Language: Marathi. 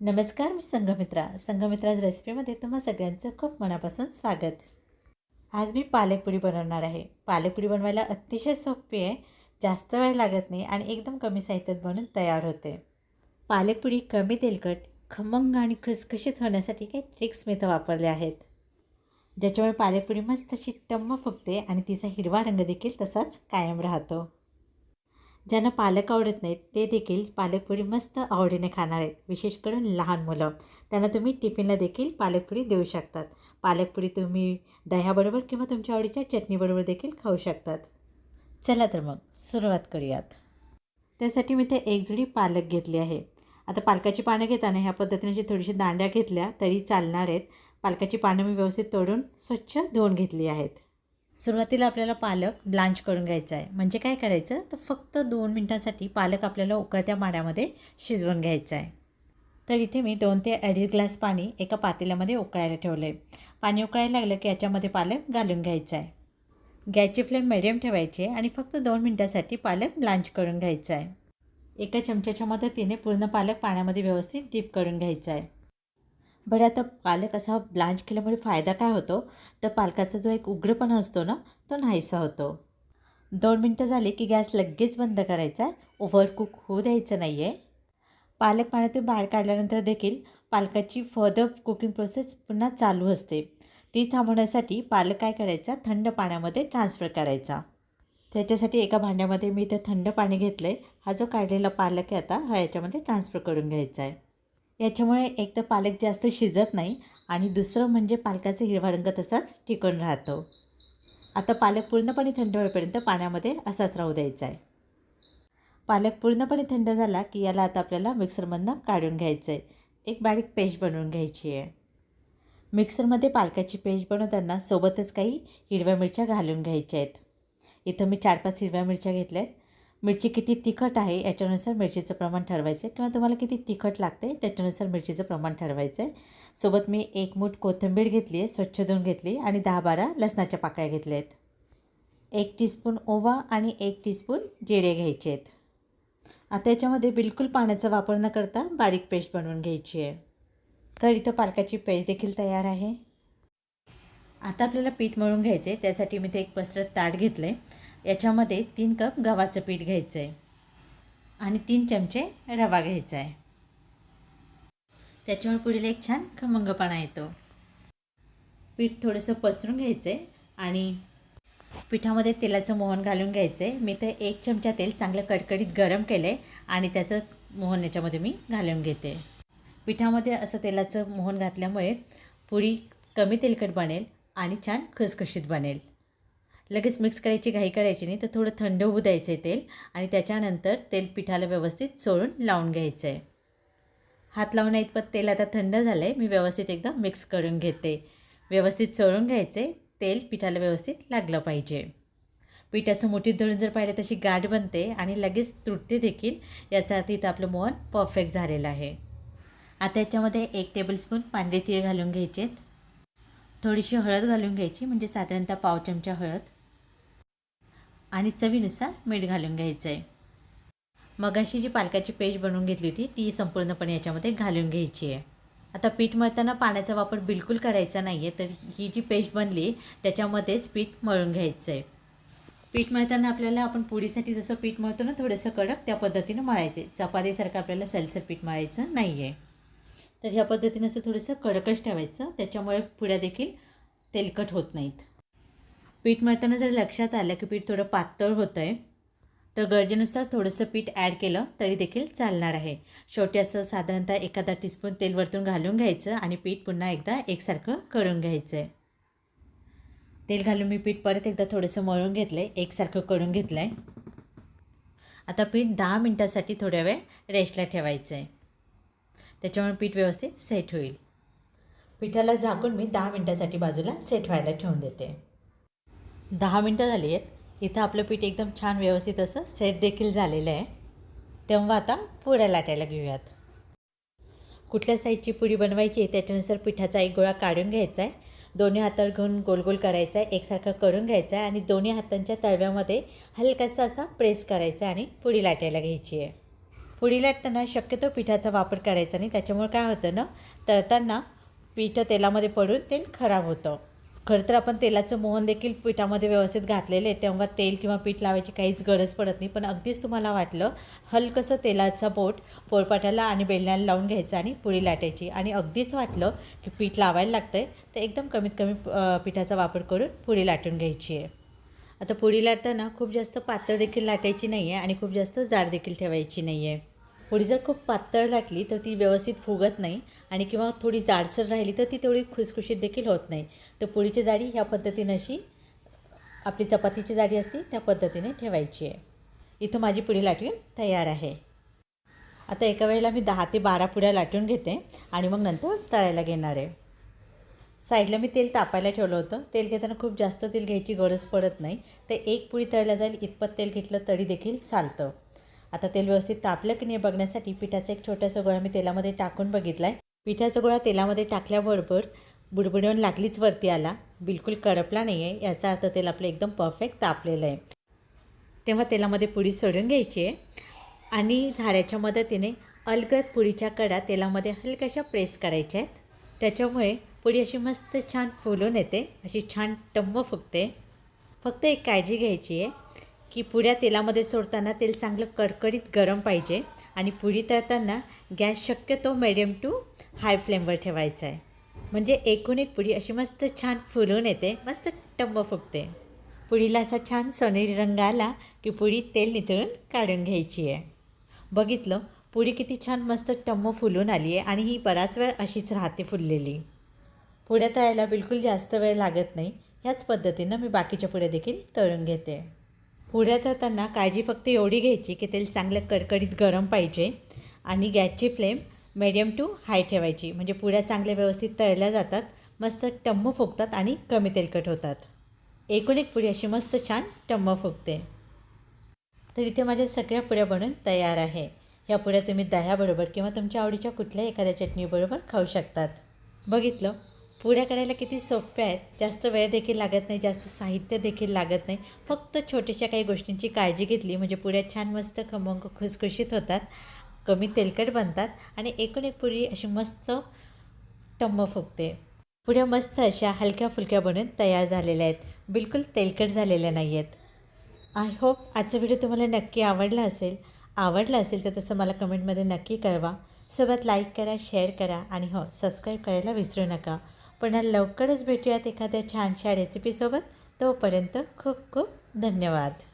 नमस्कार मी संघमित्रा. संघमित्राज रेसिपीमध्ये तुम्हा सगळ्यांचं खूप मनापासून स्वागत. आज मी पालकपुडी बनवणार आहे. पालकपुडी बनवायला अतिशय सोपी आहे जास्त वेळ लागत नाही आणि एकदम कमी साहित्यात बनून तयार होते. पालकपुडी कमी तेलकट खमंग आणि खुसखुशीत होण्यासाठी काही ट्रिक्स मी इथं वापरल्या आहेत. ज्याच्यामुळे पालकपुरी मस्त अशी टम्म फुगते आणि तिचा हिरवा रंग देखील तसाच कायम राहतो. ज्यांना पालक आवडत नाहीत ते देखील पालकपुरी मस्त आवडीने खाणार आहेत विशेष करून लहान मुलं. त्यांना तुम्ही टिफिनला देखील पालकपुरी देऊ शकतात. पालकपुरी तुम्ही दह्याबरोबर किंवा तुमच्या आवडीच्या चटणीबरोबर देखील खाऊ शकतात. चला तर मग सुरुवात करूयात. त्यासाठी मी ते एक जुडी पालक घेतली आहे. आता पालकाची पानं घेताना ह्या पद्धतीने जी थोडीशी दांड्या घेतल्या तरी चालणार आहेत. पालकाची पानं मी व्यवस्थित तोडून स्वच्छ धुवून घेतली आहेत. सुरुवातीला आपल्याला पालक ब्लांच करून घ्यायचा आहे. म्हणजे काय करायचं? तर फक्त दोन मिनटासाठी पालक आपल्याला उकळत्या पाण्यामध्ये शिजवून घ्यायचं आहे. तर इथे मी दोन ते अडीच ग्लास पाणी एका पातेल्यामध्ये उकळायला ठेवलं आहे पाणी उकळायला लागलं की याच्यामध्ये पालक घालून घ्यायचा आहे. गॅसची फ्लेम मिडियम ठेवायची आहे आणि फक्त दोन मिनटासाठी पालक ब्लांच करून घ्यायचा आहे. एका चमच्याच्या मदतीने पूर्ण पालक पाण्यामध्ये व्यवस्थित डीप करून घ्यायचा आहे. बरं आता पालक असा ब्लांच केल्यामुळे फायदा काय होतो? तर पालकाचा जो एक उग्रपणा असतो ना तो नाहीसा होतो. दोन मिनटं झाली की गॅस लगेच बंद करायचा ओव्हर कुक होऊ द्यायचं नाही आहे पालक पाण्यातून बाहेर काढल्यानंतर देखील पालकाची फर्दर कुकिंग प्रोसेस पुन्हा चालू असते. ती थांबवण्यासाठी पालक काय करायचा? थंड पाण्यामध्ये ट्रान्सफर करायचा. त्याच्यासाठी एका भांड्यामध्ये मी इथं थंड पाणी घेतलं आहे हा जो काढलेला पालक आहे आता हा याच्यामध्ये ट्रान्सफर करून घ्यायचा आहे. याच्यामुळे एक तर पालक जास्त शिजत नाही आणि दुसरं म्हणजे पालकाचा हिरवा रंग तसाच टिकून राहतो. आता पालक पूर्णपणे थंड होईपर्यंत पाण्यामध्ये असाच राहू द्यायचा आहे. पालक पूर्णपणे थंड झाला की याला आता आपल्याला मिक्सरमधनं काढून घ्यायचं आहे. एक बारीक पेस्ट बनवून घ्यायची आहे. मिक्सरमध्ये पालकाची पेस्ट बनवताना सोबतच काही हिरव्या मिरच्या घालून घ्यायच्या आहेत. इथं मी चार पाच हिरव्या मिरच्या घेतल्या आहेत मिरची किती तिखट आहे याच्यानुसार मिरचीचं प्रमाण ठरवायचं आहे. किंवा तुम्हाला किती तिखट लागते त्याच्यानुसार मिरचीचं प्रमाण ठरवायचं आहे. सोबत मी एक मूठ कोथिंबीर घेतली आहे स्वच्छ धुवून घेतली आणि दहा बारा लसणाच्या पाकळ्या घेतल्या आहेत. एक टीस्पून ओवा आणि एक टीस्पून जिरे घ्यायचे आहेत. आता याच्यामध्ये बिलकुल पाण्याचा वापर न करता बारीक पेस्ट बनवून घ्यायची आहे. तर इथं पालकाची पेस्ट देखील तयार आहे. आता आपल्याला पीठ मळून घ्यायचं आहे त्यासाठी मी ते एक पसरत ताट घेतलं आहे याच्यामध्ये तीन कप गव्हाचं पीठ घ्यायचं आहे आणि तीन चमचे रवा घ्यायचा आहे त्याच्यावर पुढील एक छान खमंगपणा येतो. पीठ थोडंसं पसरून घ्यायचं आहे आणि पिठामध्ये तेलाचं मोहन घालून घ्यायचं आहे मी तर एक चमचा तेल चांगलं कडकडीत गरम केलं आहे आणि त्याचं मोहन याच्यामध्ये मी घालून घेते. पिठामध्ये असं तेलाचं मोहन घातल्यामुळे पुरी कमी तेलकट बनेल आणि छान खुसखुशीत बनेल. लगेच मिक्स करायची घाई करायची नाही. तर थोडं थंड होऊ द्यायचं आहे तेल आणि त्याच्यानंतर तेल पिठाला व्यवस्थित चोळून लावून घ्यायचं आहे हात लावून इतपत तेल आता थंड झालं आहे मी व्यवस्थित एकदा मिक्स करून घेते. व्यवस्थित चळून घ्यायचे तेल पिठाला व्यवस्थित लागलं पाहिजे. पीठ असं मोठीत धरून जर पाहिलं तशी गाठ बनते आणि लगेच तुटते देखील याचा अर्थ इथं आपलं मोहन परफेक्ट झालेलं आहे. आता याच्यामध्ये एक टेबलस्पून पांढरे तीळ घालून घ्यायचे थोडीशी हळद घालून घ्यायची म्हणजे साधारणतः पाव चमचा हळद. आणि चवीनुसार मीठ घालून घ्यायचं आहे मग अशी जी पालकाची पेस्ट बनवून घेतली होती ती संपूर्णपणे याच्यामध्ये घालून घ्यायची आहे. आता पीठ मळताना पाण्याचा वापर बिलकुल करायचा नाही आहे तर ही जी पेस्ट बनली त्याच्यामध्येच पीठ मळून घ्यायचं आहे पीठ मळताना आपल्याला आपण पुडीसाठी जसं पीठ मळतो ना थोडंसं कडक त्या पद्धतीनं मळायचं आहे चपातीसारखं आपल्याला सलसर पीठ मळायचं नाही आहे तर ह्या पद्धतीनं असं थोडंसं कडकच ठेवायचं त्याच्यामुळे पुड्या देखील तेलकट होत नाहीत. पीठ मळताना जर लक्षात आलं की पीठ थोडं पातळ होतं आहे तर गरजेनुसार थोडंसं पीठ ॲड केलं तरी देखील चालणार आहे. शेवटी असं साधारणतः एखादा टीस्पून तेल वरतून घालून घ्यायचं आणि पीठ पुन्हा एकदा एकसारखं करून घ्यायचं आहे तेल घालून मी पीठ परत एकदा थोडंसं मळून घेतलं आहे एकसारखं करून घेतलं आहे आता पीठ दहा मिनटासाठी थोड्या वेळ रेस्टला ठेवायचं आहे त्याच्यामुळे पीठ व्यवस्थित सेट होईल. पिठाला झाकून मी दहा मिनटासाठी बाजूला सेट व्हायला ठेवून देते. दहा मिनटं झाली आहेत. इथं आपलं पीठ एकदम छान व्यवस्थित असं सेट देखील झालेलं आहे. तेव्हा आता पुऱ्या लाटायला घेऊयात. कुठल्या साईजची पुरी बनवायची आहे त्याच्यानुसार पिठाचा एक गोळा काढून घ्यायचा आहे. दोन्ही हातावर घेऊन गोल गोल करायचा आहे. एकसारखं करून घ्यायचा आहे आणि दोन्ही हातांच्या तळव्यामध्ये हलकासा असा प्रेस करायचा आणि पुडी लाटायला घ्यायची आहे. पुडी लाटताना शक्यतो पिठाचा वापर करायचा नाही. त्याच्यामुळे काय होतं ना तळताना पीठ तेलामध्ये पडून तेल खराब होतं. खरं तर आपण तेलाचं मोहन देखील पिठामध्ये व्यवस्थित घातलेले आहे. तेव्हा तेल किंवा पीठ लावायची काहीच गरज पडत नाही. पण अगदीच तुम्हाला वाटलं हलकंसं तेलाचा बोट पोळपाट्याला आणि बेलण्याला लावून घ्यायचं आणि पुडी लाटायची. आणि अगदीच वाटलं की पीठ लावायला लागतं आहे तर एकदम कमीत कमी पिठाचा वापर करून पुडी लाटून घ्यायची आहे. आता पुडी लाटताना खूप जास्त पातळ देखील लाटायची नाही आहे आणि खूप जास्त जाड देखील ठेवायची नाही आहे होळी जर खूप पातळ लाटली तर ती व्यवस्थित फुगत नाही आणि किंवा थोडी जाडसर राहिली तर ती तेवढी खुसखुशीत देखील होत नाही. तर पोळीची जाडी ह्या पद्धतीनं अशी आपली चपातीची जाडी असते त्या पद्धतीने ठेवायची आहे. इथं माझी पुडी लाटून तयार आहे. आता एका वेळेला मी दहा ते बारा पुड्या लाटून घेते आणि मग नंतर तळायला घेणार आहे. साईडला मी तेल तापायला ठेवलं होतं. तेल घेताना खूप जास्त तेल घ्यायची गरज पडत नाही. तर एक पुळी तळल्या जाईल इतपत तेल घेतलं तरी देखील चालतं. आता तेल व्यवस्थित तापलं की नाही बघण्यासाठी पिठाचा एक छोटासा गोळा मी तेलामध्ये टाकून बघितला आहे पिठाचा गोळा तेलामध्ये टाकल्याबरोबर बुडबुडवून लागलीच वरती आला. बिलकुल करपला नाही आहे याचा अर्थ तेल आपलं एकदम परफेक्ट तापलेलं आहे. तेव्हा तेलामध्ये पुडी सोडून घ्यायची आहे. आणि झाड्याच्या मदतीने अलगद पुडीच्या कडा तेलामध्ये हलक्याशा प्रेस करायच्या आहेत. त्याच्यामुळे पुडी अशी मस्त छान फुलून येते. अशी छान टंब फुगते. फक्त एक काळजी घ्यायची आहे. की पुऱ्या तेलामध्ये सोडताना तेल चांगलं कडकडीत गरम पाहिजे आणि पुडी तळताना गॅस शक्यतो मिडियम टू हाय फ्लेमवर ठेवायचा आहे. म्हणजे एकूण एक पुडी अशी मस्त छान फुलून येते मस्त टंब फुगते. पुडीला असा छान सोनेरी रंग आला की पुडी तेल निथळून काढून घ्यायची आहे. बघितलं पुडी किती छान मस्त टम्म फुलून आली आहे आणि ही बराच वेळ अशीच राहते फुललेली. पुड्या तळायला बिलकुल जास्त वेळ लागत नाही ह्याच पद्धतीनं मी बाकीच्या पुढे देखील तळून घेते. पुऱ्या तळताना काळजी फक्त एवढी घ्यायची की तेल चांगलं कडकडीत गरम पाहिजे आणि गॅसची फ्लेम मिडियम टू हाय ठेवायची. म्हणजे पुऱ्या चांगल्या व्यवस्थित तळल्या जातात मस्त टम्म फुगतात आणि कमी तेलकट होतात. एकूण एक पुडी अशी मस्त छान टम्म फुगते. तर इथे माझ्या सगळ्या पुऱ्या बनून तयार आहे. ह्या पुऱ्या तुम्ही दह्याबरोबर किंवा तुमच्या आवडीच्या कुठल्याही एखाद्या चटणीबरोबर खाऊ शकतात. बघितलं? पुऱ्या करायला किती सोप्या आहेत जास्त वेळ देखील लागत नाही जास्त साहित्य देखील लागत नाही. फक्त छोट्याशा काही गोष्टींची काळजी घेतली म्हणजे पुऱ्या छान मस्त खमंग खुसखुशीत होतात कमी तेलकट बनतात आणि एकूण एक पुरी अशी मस्त टंब फुगते. पुऱ्या मस्त अशा हलक्या फुलक्या बनून तयार झालेल्या आहेत. बिलकुल तेलकट झालेल्या नाही आहेत. आय होप आजचा व्हिडिओ तुम्हाला नक्की आवडला असेल. आवडला असेल तर तसं मला कमेंटमध्ये नक्की कळवा. सोबत लाईक करा शेअर करा आणि हो सबस्क्राईब करायला विसरू नका. पुन्हा लवकरच भेटूयात एखाद्या छानशा रेसिपीसोबत तोपर्यंत खूप खूप धन्यवाद.